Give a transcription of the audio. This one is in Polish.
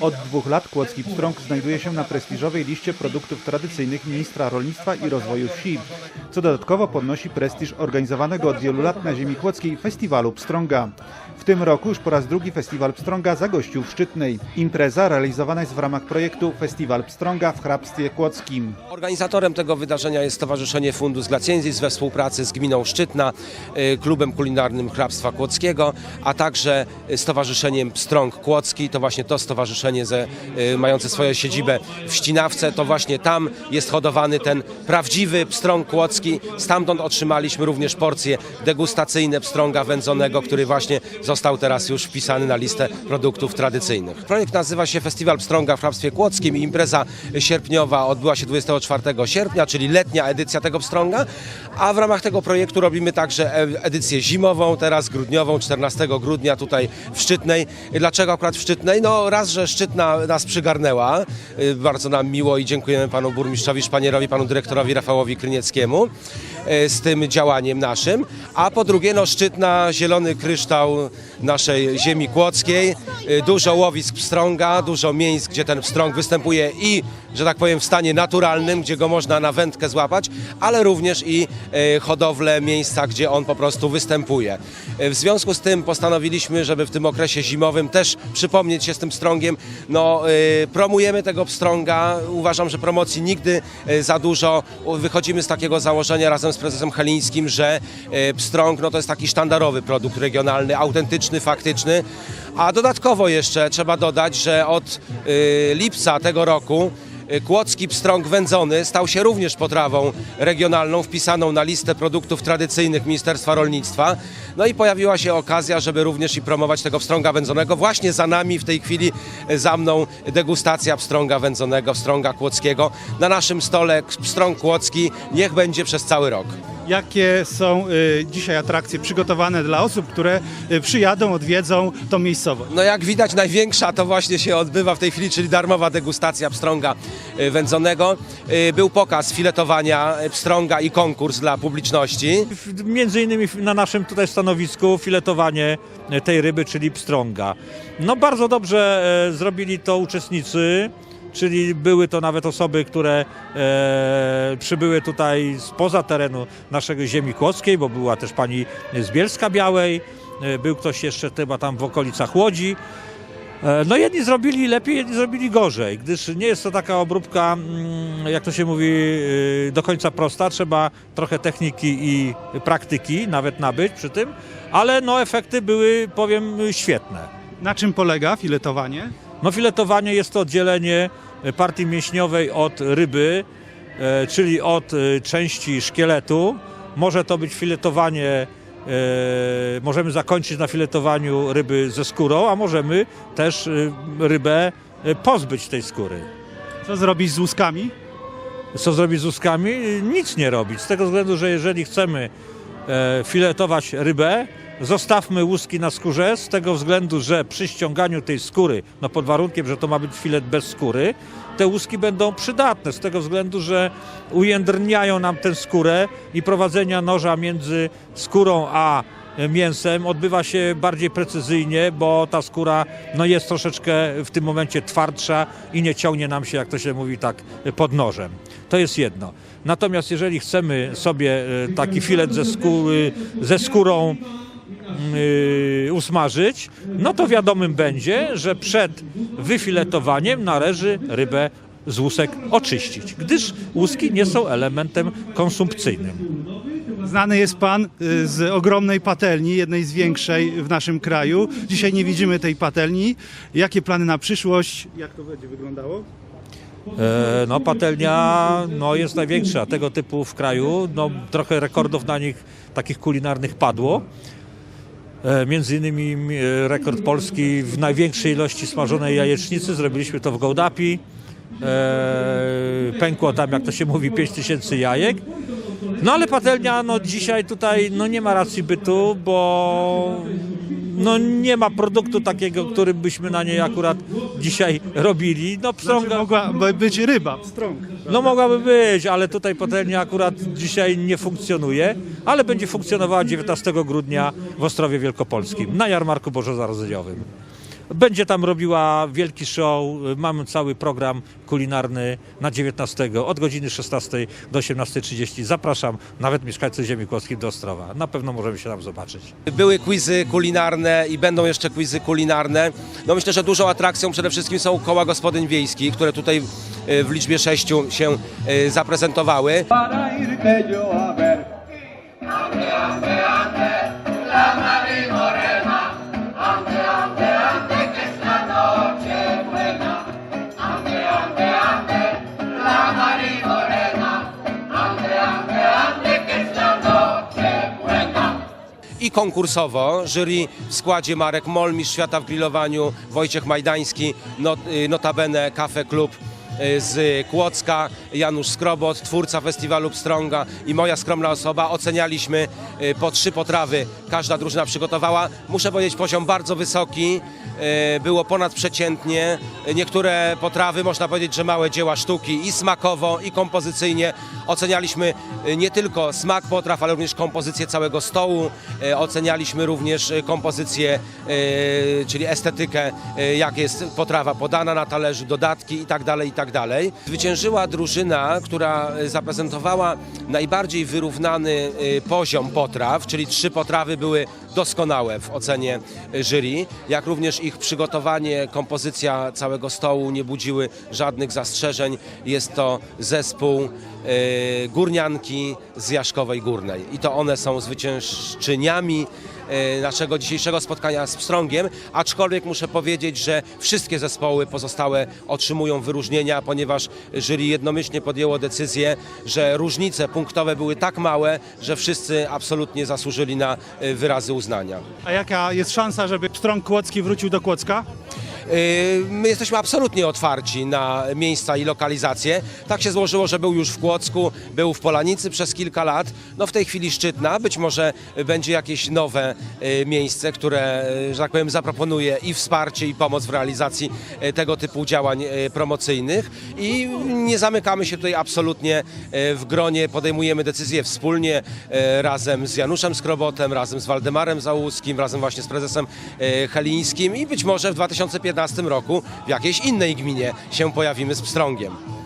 Od dwóch lat Kłodzki Pstrąg znajduje się na prestiżowej liście produktów tradycyjnych ministra rolnictwa i rozwoju wsi, co dodatkowo podnosi prestiż organizowanego od wielu lat na ziemi kłodzkiej Festiwalu Pstrąga. W tym roku już po raz drugi Festiwal Pstrąga zagościł w Szczytnej. Impreza realizowana jest w ramach projektu Festiwal Pstrąga w hrabstwie kłodzkim. Organizatorem tego wydarzenia jest Stowarzyszenie Fundus Glaciensis we współpracy z Gminą Szczytna, y, Klubem Kulinarnym Hrabstwa Kłodzkiego, a także Stowarzyszeniem Pstrąg Kłodzki. To właśnie to stowarzyszenie ze, y, mające swoją siedzibę w Ścinawce. To właśnie tam jest hodowany ten prawdziwy pstrąg kłodzki. Stamtąd otrzymaliśmy również porcje degustacyjne pstrąga wędzonego, który właśnie został teraz już wpisany na listę produktów tradycyjnych. Projekt nazywa się Festiwal Pstrąga w Hrabstwie Kłodzkim impreza sierpniowa odbyła się 24 sierpnia, czyli letnia edycja tego pstrąga, a w ramach tego projektu robimy także e- edycję zimową, teraz grudniową, 14 grudnia tutaj w Szczytnej. Dlaczego akurat w Szczytnej? No raz, że Szczytna nas przygarnęła, y, bardzo nam miło i dziękujemy panu burmistrzowi Szpanierowi, panu dyrektorowi Rafałowi Krynieckiemu z tym działaniem naszym, a po drugie no Szczytna, zielony kryształ naszej ziemi kłodzkiej, y, dużo łowisk pstrąga, dużo miejsc, gdzie ten pstrąg występuje i, że tak powiem, w stanie naturalnym, gdzie go można na wędkę złapać, ale również i y, hodowle, miejsca, gdzie on po prostu występuje. W związku z tym postanowiliśmy, żeby w tym okresie zimowym też przypomnieć się z tym pstrągiem. No, promujemy tego pstrąga. Uważam, że promocji nigdy za dużo. Wychodzimy z takiego założenia razem z prezesem Helińskim, że y, pstrąg no, to jest taki sztandarowy produkt regionalny, autentyczny, faktyczny. A dodatkowo jeszcze trzeba dodać, że od y, lipca tego roku Kłodzki pstrąg wędzony stał się również potrawą regionalną wpisaną na listę produktów tradycyjnych Ministerstwa Rolnictwa. No i pojawiła się okazja, żeby również i promować tego pstrąga wędzonego. Właśnie za nami w tej chwili e, za mną degustacja pstrąga wędzonego, pstrąga kłodzkiego. Na naszym stole pstrąg kłodzki niech będzie przez cały rok. Jakie są y, dzisiaj atrakcje przygotowane dla osób, które y, przyjadą, odwiedzą tą miejscowość? No jak widać największa to właśnie się odbywa w tej chwili, czyli darmowa degustacja pstrąga y, wędzonego. Był pokaz filetowania pstrąga i konkurs dla publiczności. Między innymi na naszym tutaj stanowisku filetowanie tej ryby, czyli pstrąga. No bardzo dobrze zrobili to uczestnicy, czyli były to nawet osoby, które e, przybyły tutaj spoza terenu naszego ziemi kłodzkiej, bo była też pani z Bielska Białej, e, był ktoś jeszcze chyba tam w okolicach Łodzi. E, No jedni zrobili lepiej, jedni zrobili gorzej, gdyż nie jest to taka obróbka, mm, jak to się mówi, y, do końca prosta. Trzeba trochę techniki i praktyki nawet nabyć przy tym, ale no efekty były, powiem, świetne. Na czym polega filetowanie? No filetowanie jest to oddzielenie partii mięśniowej od ryby, e, czyli od e, części szkieletu. Może to być filetowanie, e, możemy zakończyć na filetowaniu ryby ze skórą, a możemy też e, rybę e, pozbyć tej skóry. Co zrobić z łuskami? Co zrobić z łuskami? Nic nie robić, z tego względu, że jeżeli chcemy e, filetować rybę, zostawmy łuski na skórze, z tego względu, że przy ściąganiu tej skóry, no pod warunkiem, że to ma być filet bez skóry, te łuski będą przydatne, z tego względu, że ujędrniają nam tę skórę i prowadzenia noża między skórą a mięsem odbywa się bardziej precyzyjnie, bo ta skóra no, jest troszeczkę w tym momencie twardsza i nie ciągnie nam się, jak to się mówi, tak pod nożem. To jest jedno. Natomiast jeżeli chcemy sobie e, taki filet ze, skóry, ze skórą yy, usmażyć, no to wiadomym będzie, że przed wyfiletowaniem należy rybę z łusek oczyścić, gdyż łuski nie są elementem konsumpcyjnym. Znany jest pan y, z ogromnej patelni, jednej z większej w naszym kraju. Dzisiaj nie widzimy tej patelni. Jakie plany na przyszłość? Jak to będzie wyglądało? E, no patelnia no, jest największa tego typu w kraju, no, trochę rekordów na nich takich kulinarnych padło. E, Między innymi e, rekord polski w największej ilości smażonej jajecznicy, zrobiliśmy to w Gołdapi. Pękło tam, jak to się mówi, 5000 jajek. No ale patelnia no, dzisiaj tutaj no, nie ma racji bytu, bo no, nie ma produktu takiego, który byśmy na niej akurat dzisiaj robili. No, Znaczy, pstrąga... mogła być ryba, pstrąg. No mogłaby być, ale tutaj patelnia akurat dzisiaj nie funkcjonuje, ale będzie funkcjonowała 19 grudnia w Ostrowie Wielkopolskim na jarmarku bożonarodzeniowym. Będzie tam robiła wielki show. Mamy cały program kulinarny na 19 od godziny 16 do 18.30. Zapraszam nawet mieszkańców Ziemi Kłodzkiej do Ostrowa. Na pewno możemy się tam zobaczyć. Były quizy kulinarne i będą jeszcze quizy kulinarne. No myślę, że dużą atrakcją przede wszystkim są koła gospodyń wiejskich, które tutaj e, w liczbie sześciu się e, Konkursowo. Jury w składzie Marek Mol, mistrz świata w grillowaniu, Wojciech Majdański, not, y, notabene Cafe Club. y, z Kłodzka, Janusz Skrobot, twórca festiwalu Pstrąga i moja skromna osoba. Ocenialiśmy y, po trzy potrawy, każda drużyna przygotowała. Muszę powiedzieć, poziom bardzo wysoki, y, było ponadprzeciętnie. Niektóre potrawy, można powiedzieć, że małe dzieła sztuki i smakowo, i kompozycyjnie. Ocenialiśmy nie tylko smak potraw, ale również kompozycję całego stołu. Ocenialiśmy również kompozycję, czyli estetykę, jak jest potrawa podana na talerzu, dodatki i tak tak dalej. Zwyciężyła drużyna, która y, zaprezentowała najbardziej wyrównany y, poziom potraw, czyli trzy potrawy były doskonałe w ocenie y, jury, jak również ich przygotowanie, kompozycja całego stołu nie budziły żadnych zastrzeżeń. Jest to zespół górnianki z Jaszkowej Górnej i to one są zwyciężczyniami naszego dzisiejszego spotkania z Pstrągiem, aczkolwiek muszę powiedzieć, że wszystkie zespoły pozostałe otrzymują wyróżnienia, ponieważ jury jednomyślnie podjęło decyzję, że różnice punktowe były tak małe, że wszyscy absolutnie zasłużyli na y, wyrazy uznania. A jaka jest szansa, żeby Pstrąg Kłodzki wrócił do Kłodzka? Yy, My jesteśmy absolutnie otwarci na miejsca i lokalizacje. Tak się złożyło, że był już w Kłodzku, był w Polanicy przez kilka lat. No w tej chwili Szczytna. Być może będzie jakieś nowe yy, miejsce, które, yy, że tak powiem, zaproponuje i wsparcie, i pomoc w realizacji tego typu działań promocyjnych. I nie zamykamy się tutaj absolutnie w gronie. Podejmujemy decyzje wspólnie razem z Januszem Skrobotem, razem z Waldemarem Załuskim, razem właśnie z prezesem Helińskim i być może w 2015 roku w jakiejś innej gminie się pojawimy z Pstrągiem.